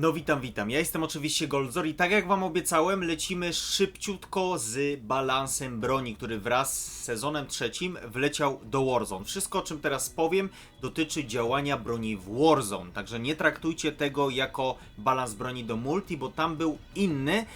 No witam, witam. Ja jestem oczywiście Goldzor i tak jak wam obiecałem, lecimy szybciutko z balansem broni, który wraz z sezonem trzecim wleciał do Warzone. Wszystko o czym teraz powiem dotyczy działania broni w Warzone, także nie traktujcie tego jako balans broni do multi, bo tam był inny.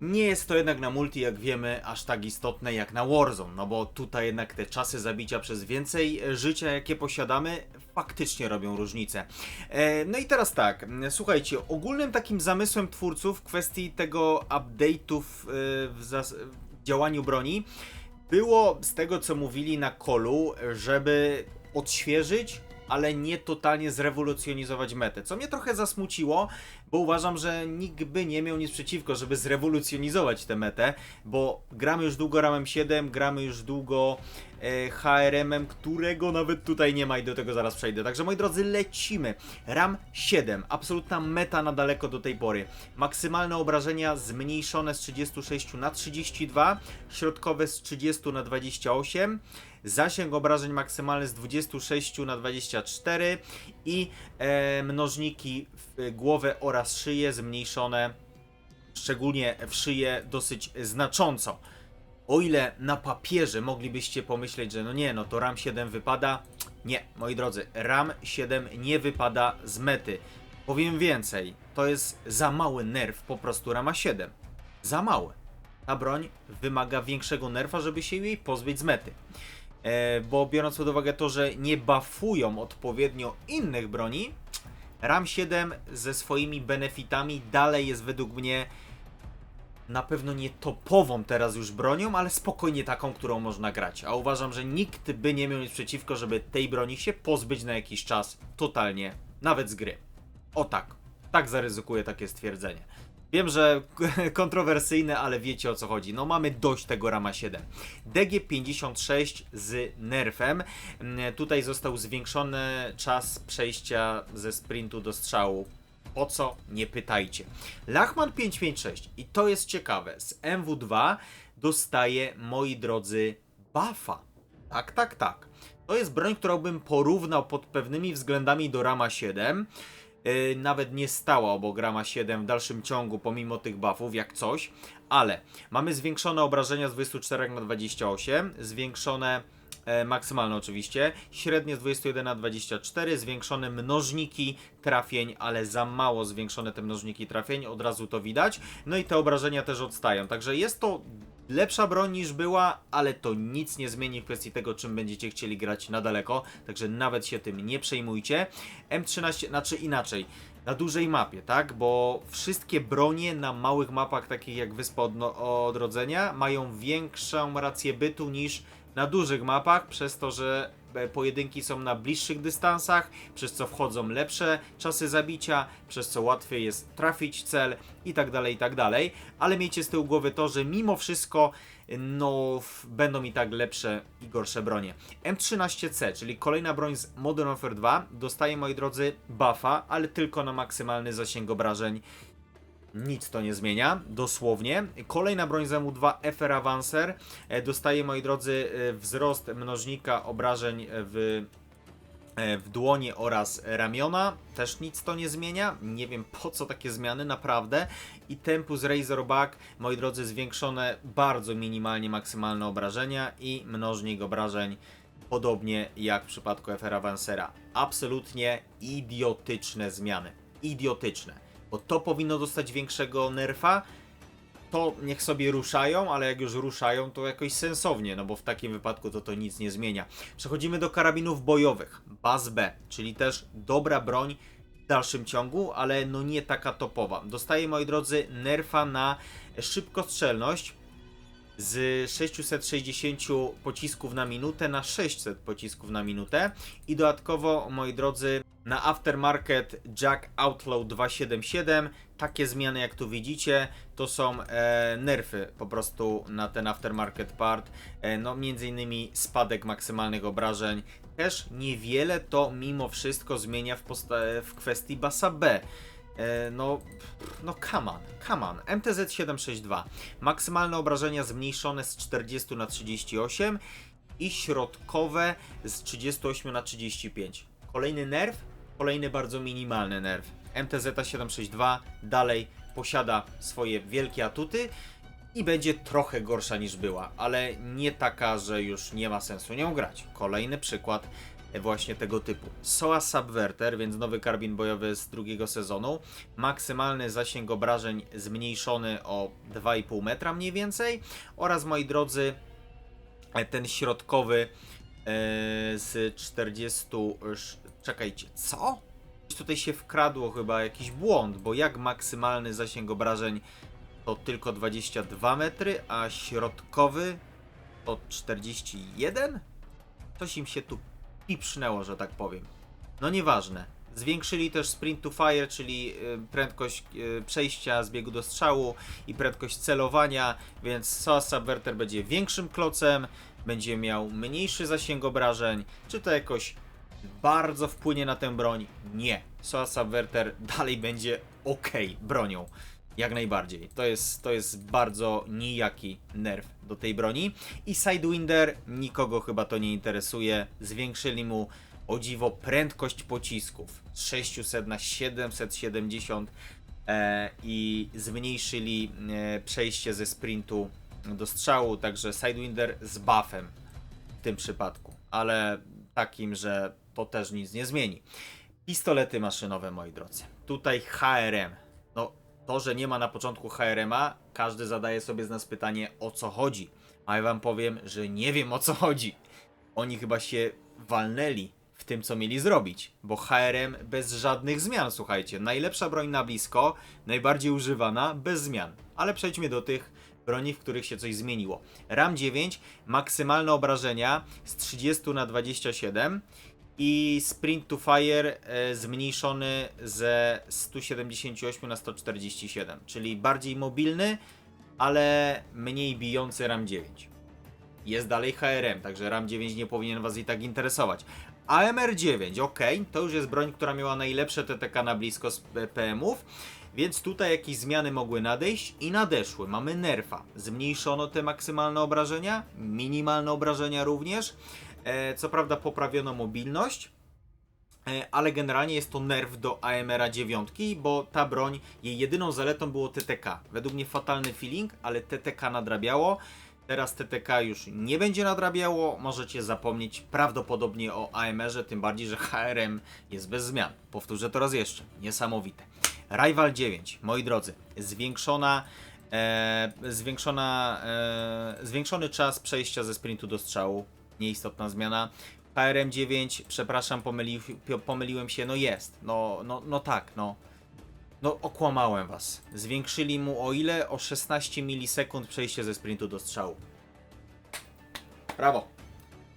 Nie jest to jednak na multi, jak wiemy, aż tak istotne jak na Warzone, no bo tutaj jednak te czasy zabicia przez więcej życia, jakie posiadamy, faktycznie robią różnicę. E, no i teraz tak, słuchajcie, ogólnym takim zamysłem twórców w kwestii tego update'ów e, w, w działaniu broni było z tego, co mówili na kolu, żeby odświeżyć, ale nie totalnie zrewolucjonizować metę. Co mnie trochę zasmuciło, bo uważam, że nikt by nie miał nic przeciwko, żeby zrewolucjonizować tę metę, bo gramy już długo ramem 7, gramy już długo e, HRM-em, którego nawet tutaj nie ma i do tego zaraz przejdę. Także moi drodzy, lecimy. RAM 7, absolutna meta na daleko do tej pory. Maksymalne obrażenia zmniejszone z 36 na 32, środkowe z 30 na 28. Zasięg obrażeń maksymalny z 26 na 24 i e, mnożniki w głowę oraz szyję zmniejszone, szczególnie w szyję, dosyć znacząco. O ile na papierze moglibyście pomyśleć, że no nie, no to RAM 7 wypada, nie, moi drodzy, RAM 7 nie wypada z mety. Powiem więcej, to jest za mały nerw po prostu Rama 7. Za mały. Ta broń wymaga większego nerfa, żeby się jej pozbyć z mety. E, bo biorąc pod uwagę to, że nie buffują odpowiednio innych broni, RAM 7 ze swoimi benefitami dalej jest według mnie na pewno nie topową teraz już bronią, ale spokojnie taką, którą można grać. A uważam, że nikt by nie miał nic przeciwko, żeby tej broni się pozbyć na jakiś czas totalnie, nawet z gry. O tak, tak zaryzykuję takie stwierdzenie. Wiem, że kontrowersyjne, ale wiecie o co chodzi. No mamy dość tego Rama 7. DG56 z nerfem. Mm, Tutaj został zwiększony czas przejścia ze sprintu do strzału. Po co? Nie pytajcie. Lachman 556 i to jest ciekawe. Z MW2 dostaje, moi drodzy, buffa. Tak, tak, tak. To jest broń, którą bym porównał pod pewnymi względami do Rama 7. Yy, nawet nie stała obok Rama 7 w dalszym ciągu, pomimo tych buffów, jak coś, ale mamy zwiększone obrażenia z 24 na 28, zwiększone e, maksymalne oczywiście, średnie z 21 na 24, zwiększone mnożniki trafień, ale za mało zwiększone te mnożniki trafień, od razu to widać, no i te obrażenia też odstają, także jest to lepsza broń niż była, ale to nic nie zmieni w kwestii tego, czym będziecie chcieli grać na daleko, także nawet się tym nie przejmujcie. M13, znaczy inaczej, na dużej mapie, tak? Bo wszystkie bronie na małych mapach, takich jak Wyspa Odrodzenia, mają większą rację bytu niż na dużych mapach, przez to, że pojedynki są na bliższych dystansach, przez co wchodzą lepsze czasy zabicia, przez co łatwiej jest trafić cel i tak dalej, i tak dalej. Ale miejcie z tyłu głowy to, że mimo wszystko no będą i tak lepsze i gorsze bronie. M13C, czyli kolejna broń z Modern Warfare 2, dostaje, moi drodzy, buffa, ale tylko na maksymalny zasięg obrażeń. Nic to nie zmienia, dosłownie. Kolejna broń z MU2 FR Avancer e, dostaje, moi drodzy, e, wzrost mnożnika obrażeń w e, w dłonie oraz ramiona. Też nic to nie zmienia. Nie wiem po co takie zmiany, naprawdę. I Tempus Razorback, moi drodzy, zwiększone bardzo minimalnie maksymalne obrażenia i mnożnik obrażeń podobnie jak w przypadku FR Avancera. Absolutnie idiotyczne zmiany. Idiotyczne. Bo to powinno dostać większego nerfa, to niech sobie ruszają, ale jak już ruszają, to jakoś sensownie, no bo w takim wypadku to to nic nie zmienia. Przechodzimy do karabinów bojowych. Baz B, czyli też dobra broń w dalszym ciągu, ale no nie taka topowa. Dostaje, moi drodzy, nerfa na szybkostrzelność z 660 pocisków na minutę na 600 pocisków na minutę. I dodatkowo, moi drodzy, na aftermarket Jack Outlaw 277 takie zmiany jak tu widzicie to są e, nerfy po prostu na ten aftermarket part. E, no między innymi spadek maksymalnych obrażeń. Też niewiele to mimo wszystko zmienia w, w kwestii basa B no, no come on, come on. MTZ 762. Maksymalne obrażenia zmniejszone z 40 na 38 i środkowe z 38 na 35. Kolejny nerw, kolejny bardzo minimalny nerw. MTZ-762 dalej posiada swoje wielkie atuty i będzie trochę gorsza niż była, ale nie taka, że już nie ma sensu nią grać. Kolejny przykład właśnie tego typu. SOA Subverter, więc nowy karbin bojowy z drugiego sezonu. Maksymalny zasięg obrażeń zmniejszony o 2,5 metra mniej więcej. Oraz moi drodzy, e, ten środkowy e, z 40. sz- Czekajcie, co? Tutaj się wkradło chyba jakiś błąd, bo jak maksymalny zasięg obrażeń to tylko 22 metry, a środkowy to 41? Coś im się tu pipsznęło, że tak powiem. No nieważne. Zwiększyli też sprint to fire, czyli y, prędkość y, przejścia z biegu do strzału i prędkość celowania, więc SOA Subverter będzie większym klocem, będzie miał mniejszy zasięg obrażeń. Czy to jakoś bardzo wpłynie na tę broń? Nie. SOA Subverter dalej będzie ok bronią. Jak najbardziej. To jest, to jest bardzo nijaki nerw do tej broni. I Sidewinder nikogo chyba to nie interesuje. Zwiększyli mu o dziwo prędkość pocisków z 600 na 770 e, i zmniejszyli e, przejście ze sprintu do strzału, także Sidewinder z buffem w tym przypadku, ale takim, że to też nic nie zmieni. Pistolety maszynowe, moi drodzy. Tutaj HRM. No, to, że nie ma na początku HRM-a, każdy zadaje sobie z nas pytanie, o co chodzi. A ja wam powiem, że nie wiem o co chodzi. Oni chyba się walnęli w tym, co mieli zrobić, bo HRM bez żadnych zmian, słuchajcie. Najlepsza broń na blisko, najbardziej używana, bez zmian. Ale przejdźmy do tych broni, w których się coś zmieniło. RAM 9, maksymalne obrażenia z 30 na 27 i Sprint to Fire e, zmniejszony ze 178 na 147, czyli bardziej mobilny, ale mniej bijący RAM 9. Jest dalej HRM, także RAM 9 nie powinien Was i tak interesować. AMR 9, ok, to już jest broń, która miała najlepsze TTK na blisko z PM-ów, więc tutaj jakieś zmiany mogły nadejść i nadeszły. Mamy nerfa, zmniejszono te maksymalne obrażenia, minimalne obrażenia również. E, co prawda poprawiono mobilność, e, ale generalnie jest to nerw do AMR 9, bo ta broń, jej jedyną zaletą było TTK. Według mnie fatalny feeling, ale TTK nadrabiało. Teraz TTK już nie będzie nadrabiało, możecie zapomnieć prawdopodobnie o AMR-ze, tym bardziej, że HRM jest bez zmian. Powtórzę to raz jeszcze, niesamowite. Rival 9, moi drodzy, zwiększona, e, zwiększona, e, zwiększony czas przejścia ze sprintu do strzału, nieistotna zmiana. HRM 9, przepraszam, pomyli, pomyliłem się, no jest, no, no, no tak, no. No, okłamałem was. Zwiększyli mu o ile? O 16 milisekund przejście ze sprintu do strzału. Brawo.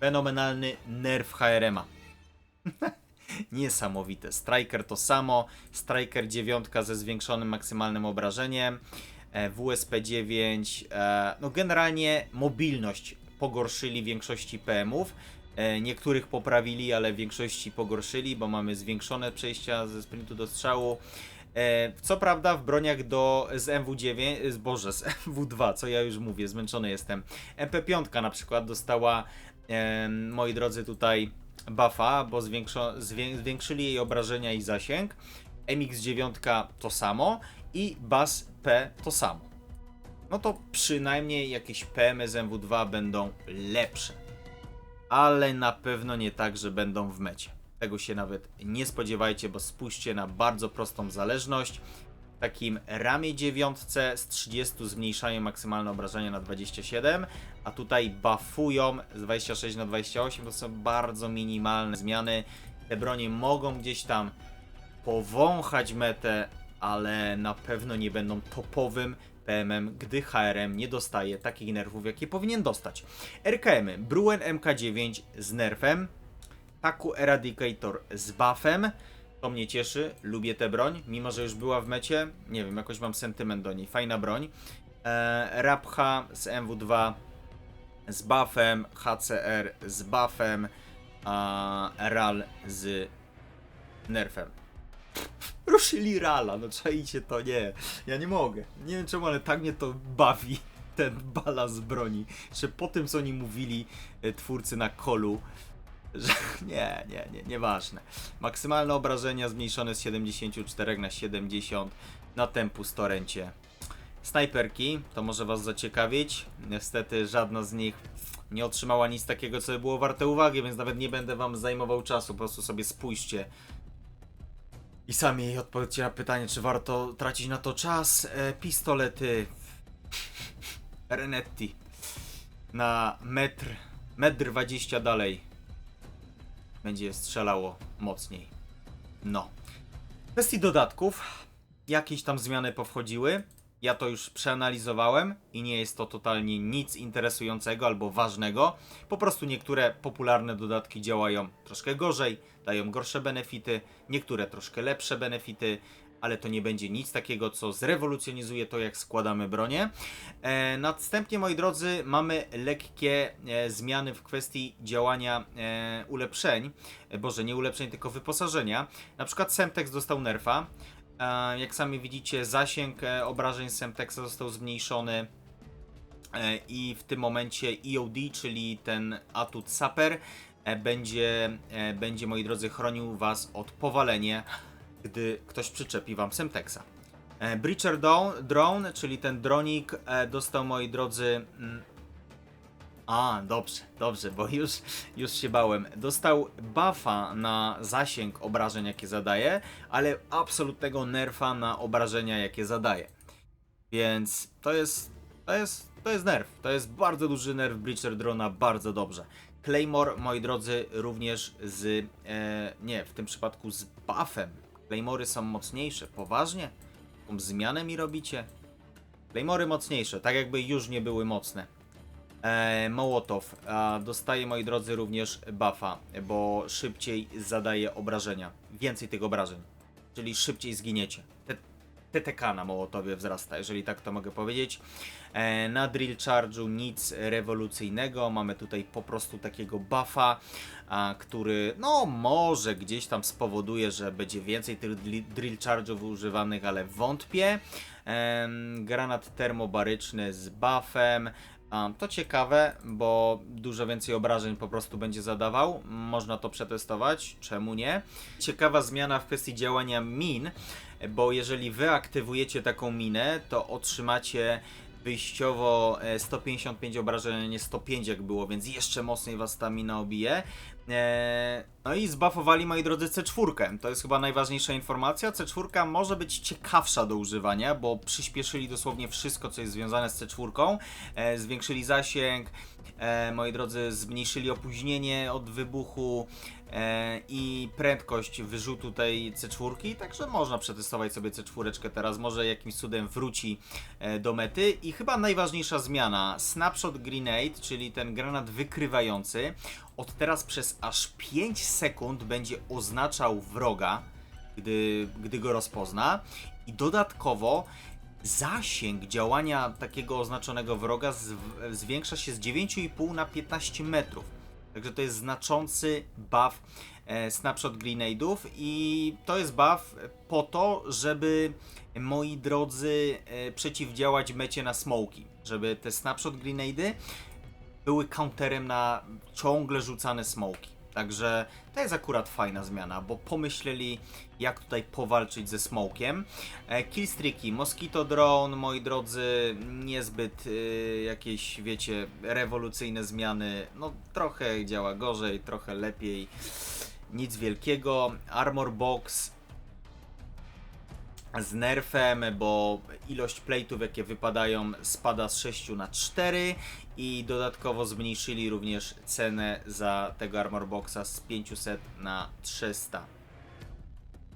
Fenomenalny nerw HRM-a. Niesamowite. Striker to samo. Striker 9 ze zwiększonym maksymalnym obrażeniem. E, WSP 9. E, no generalnie mobilność pogorszyli większości PM-ów. E, Niektórych poprawili, ale w większości pogorszyli, bo mamy zwiększone przejścia ze sprintu do strzału. E, Co prawda w broniach do z MW9, z Boże, z MW2, co ja już mówię, zmęczony jestem. MP5 na przykład dostała, e, moi drodzy, tutaj buffa, bo zwiększo, zwię, zwiększyli jej obrażenia i zasięg. MX9 to samo i BAS P to samo. No to przynajmniej jakieś PM z MW2 będą lepsze. Ale na pewno nie tak, że będą w mecie. Tego się nawet nie spodziewajcie, bo spójrzcie na bardzo prostą zależność. W takim ramie dziewiątce z 30 zmniejszają maksymalne obrażenia na 27, a tutaj buffują z 26 na 28. To są bardzo minimalne zmiany. Te bronie mogą gdzieś tam powąchać metę, ale na pewno nie będą topowym PM-em, gdy HRM nie dostaje takich nerwów, jakie powinien dostać. RKM, Bruen MK9 z nerfem, Taku Eradicator z buffem. To mnie cieszy, lubię tę broń, mimo że już była w mecie. Nie wiem, jakoś mam sentyment do niej. Fajna broń. E, Rapha z MW2 z buffem, HCR z buffem, a RAL z nerfem. Ruszyli Rala, no czajcie to, nie. Ja nie mogę. Nie wiem czemu, ale tak mnie to bawi, ten balans broni, że po tym co oni mówili e, twórcy na kolu, że nie, nie, nie, nieważne. Maksymalne obrażenia zmniejszone z 74 na 70 na Tempus Torrencie. Snajperki, to może was zaciekawić. Niestety żadna z nich nie otrzymała nic takiego, co by było warte uwagi, więc nawet nie będę wam zajmował czasu, po prostu sobie spójrzcie. I sami odpowiedzcie na pytanie, czy warto tracić na to czas. E, pistolety. Renetti. Na metr, metr 20 dalej. Będzie strzelało mocniej. No. W kwestii dodatków, jakieś tam zmiany powchodziły. Ja to już przeanalizowałem i nie jest to totalnie nic interesującego albo ważnego. Po prostu niektóre popularne dodatki działają troszkę gorzej, dają gorsze benefity, niektóre troszkę lepsze benefity, ale to nie będzie nic takiego, co zrewolucjonizuje to, jak składamy bronię. E, następnie, moi drodzy, mamy lekkie e, zmiany w kwestii działania e, ulepszeń. E, Boże, nie ulepszeń, tylko wyposażenia. Na przykład Semtex dostał nerfa. E, jak sami widzicie, zasięg e, obrażeń Semtexa został zmniejszony. E, I w tym momencie EOD, czyli ten atut Saper, będzie, będzie, moi drodzy, chronił Was od powalenia, gdy ktoś przyczepi Wam Semtexa. Breacher Drone, czyli ten dronik, dostał, moi drodzy. A, dobrze, dobrze, bo już, już się bałem. Dostał buffa na zasięg obrażeń, jakie zadaje, ale absolutnego nerfa na obrażenia, jakie zadaje. Więc to jest, to jest, to jest nerf. To jest bardzo duży nerf Breacher Drona, bardzo dobrze. Claymore, moi drodzy, również z, e, nie, w tym przypadku z buffem. Claymory są mocniejsze, poważnie? Taką zmianę mi robicie? Claymory mocniejsze, tak jakby już nie były mocne. E, Mołotow a, dostaje, moi drodzy, również buffa, bo szybciej zadaje obrażenia. Więcej tych obrażeń, czyli szybciej zginiecie. TTK na Mołotowie wzrasta, jeżeli tak to mogę powiedzieć. E, na Drill Charge'u nic rewolucyjnego, mamy tutaj po prostu takiego buffa, a, który no może gdzieś tam spowoduje, że będzie więcej tych Drill Charge'ów używanych, ale wątpię. Em, granat termobaryczny z buffem. A, to ciekawe, bo dużo więcej obrażeń po prostu będzie zadawał. Można to przetestować, czemu nie? Ciekawa zmiana w kwestii działania min, bo jeżeli wy aktywujecie taką minę, to otrzymacie wyjściowo e, 155 obrażeń, a nie 105 jak było, więc jeszcze mocniej was ta mina obije. Eee, No i zbuffowali, moi drodzy, C4. To jest chyba najważniejsza informacja. C4 może być ciekawsza do używania, bo przyspieszyli dosłownie wszystko, co jest związane z C4. E, zwiększyli zasięg, e, moi drodzy, zmniejszyli opóźnienie od wybuchu e, i prędkość wyrzutu tej C4, także można przetestować sobie C4 teraz, może jakimś cudem wróci e, do mety. I chyba najważniejsza zmiana, Snapshot Grenade, czyli ten granat wykrywający, od teraz przez aż 5 sekund będzie oznaczał wroga, gdy, gdy go rozpozna. I dodatkowo zasięg działania takiego oznaczonego wroga zwiększa się z 9,5 na 15 metrów. Także to jest znaczący buff e, snapshot grenade'ów i to jest buff po to, żeby moi drodzy e, przeciwdziałać mecie na smoki, żeby te snapshot grenade'y były counterem na ciągle rzucane smoki. Także to jest akurat fajna zmiana, bo pomyśleli jak tutaj powalczyć ze smokiem. E, killstreaki, Mosquito Drone, moi drodzy, niezbyt y, jakieś, wiecie, rewolucyjne zmiany. No trochę działa gorzej, trochę lepiej. Nic wielkiego. Armor Box z nerfem, bo ilość plate'ów jakie wypadają spada z 6 na 4 i dodatkowo zmniejszyli również cenę za tego Armor Boxa z 500 na 300.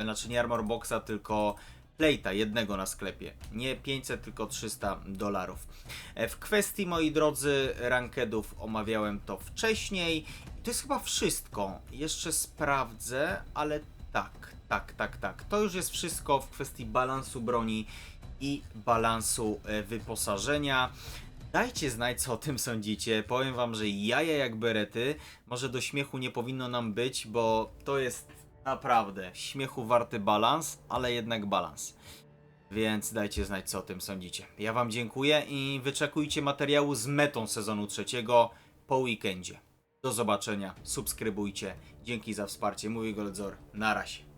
Znaczy nie Armor Boxa, tylko plate'a jednego na sklepie. Nie 500, tylko 300 dolarów. E, W kwestii, moi drodzy, rankedów omawiałem to wcześniej. To jest chyba wszystko. Jeszcze sprawdzę, ale tak, tak, tak, tak. To już jest wszystko w kwestii balansu broni i balansu e, wyposażenia. Dajcie znać, co o tym sądzicie. Powiem wam, że jaja jak berety. Może do śmiechu nie powinno nam być, bo to jest naprawdę śmiechu warty balans, ale jednak balans. Więc dajcie znać, co o tym sądzicie. Ja wam dziękuję i wyczekujcie materiału z metą sezonu trzeciego po weekendzie. Do zobaczenia, subskrybujcie. Dzięki za wsparcie. Mówi Goldzor. Na razie.